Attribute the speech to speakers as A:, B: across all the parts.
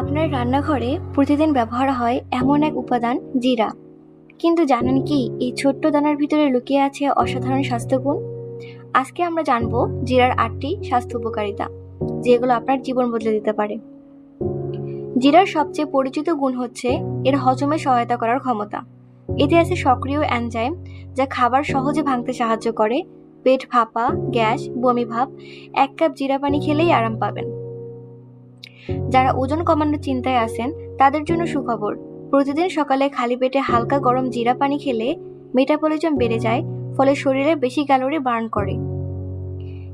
A: আপনার রান্নাঘরে প্রতিদিন ব্যবহার হয় এমন এক উপাদান, জিরা। কিন্তু জানেন কি, এই ছোট্ট দানার ভিতরে লুকিয়ে আছে অসাধারণ স্বাস্থ্যগুণ? আজকে আমরা জানব জিরার আটটি স্বাস্থ্য উপকারিতা, যেগুলো আপনার জীবন বদলে দিতে পারে। জিরার সবচেয়ে পরিচিত গুণ হচ্ছে এর হজমে সহায়তা করার ক্ষমতা। এতে আছে সক্রিয় অ্যানজাইম যা খাবার সহজে ভাঙতে সাহায্য করে। পেট ফাঁপা গ্যাস, বমি ভাব, এক কাপ জিরা পানি খেলেই আরাম পাবেন। যারা ওজন কমানোর চিন্তায় আছেন, তাদের জন্য সুখবর। প্রতিদিন সকালে খালি পেটে হালকা গরম জিরা পানি খেলে মেটাবলিজম বেড়ে যায়, ফলে শরীরে বেশি ক্যালোরি বার্ন করে।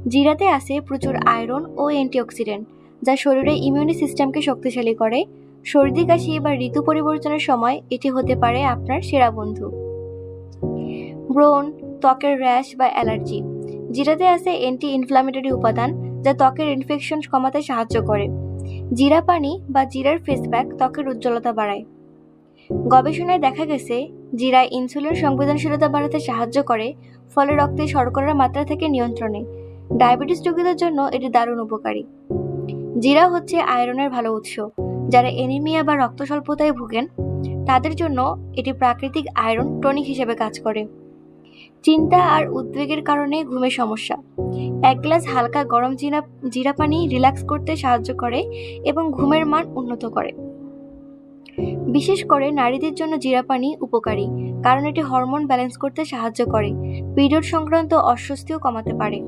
A: জিরাতে আছে প্রচুর আয়রন ও অ্যান্টিঅক্সিডেন্ট, যা শরীরে ইমিউনি সিস্টেমকে শক্তিশালী করে। সর্দি, কাশি বা ঋতু পরিবর্তনের সময় এটি হতে পারে আপনার সেরা বন্ধু। ব্রণ, ত্বকের র্যাশ বা অ্যালার্জি। জিরাতে আছে অ্যান্টি ইনফ্লামেটরি উপাদান, যা ত্বকের ইনফেকশন কমাতে সাহায্য করে। জিরা পানি বা জিরার ফেস প্যাক ত্বকের উজ্জ্বলতা বাড়ায়। গবেষণায় দেখা গেছে, জিরা ইনসুলিন সংবেদনশীলতা বাড়াতে সাহায্য করে, ফলে রক্তে শর্করার মাত্রা থেকে নিয়ন্ত্রণে। ডায়াবেটিস রোগীদের জন্য এটি দারুণ উপকারী। জিরা হচ্ছে আয়রনের ভালো উৎস, যারা এনিমিয়া বা রক্ত স্বল্পতায় ভুগেন। তাদের জন্য এটি প্রাকৃতিক আয়রন টনিক হিসেবে কাজ করে। চিন্তা আর উদ্বেগের কারণে ঘুমের সমস্যা। এক গ্লাস হালকা গরম জিরা জিরা পানি রিল্যাক্স করতে সাহায্য করে এবং ঘুমের মান উন্নত করে। বিশেষ করে নারীদের জন্য জিরা পানি উপকারী, কারণ এটি হরমোন ব্যালেন্স করতে সাহায্য করে, পিরিয়ড সংক্রান্ত অস্বস্তিও কমাতে পারে।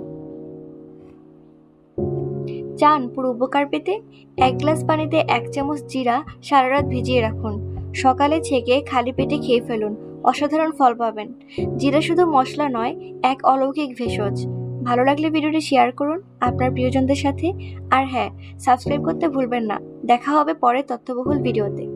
A: চান পুরো উপকার পেতে এক গ্লাস পানিতে এক চামচ জিরা সারা রাত ভিজিয়ে রাখুন। সকালে ছেঁকে খালি পেটে খেয়ে ফেলুন। অসাধারণ ফল পাবেন। জিরা শুধু মশলা নয়, এক অলৌকিক ভেষজ। ভালো লাগলে ভিডিওটি শেয়ার করুন আপনার প্রিয়জনদের সাথে। আর হ্যাঁ সাবস্ক্রাইব করতে ভুলবেন না। দেখা হবে পরে তথ্যবহুল ভিডিওতে।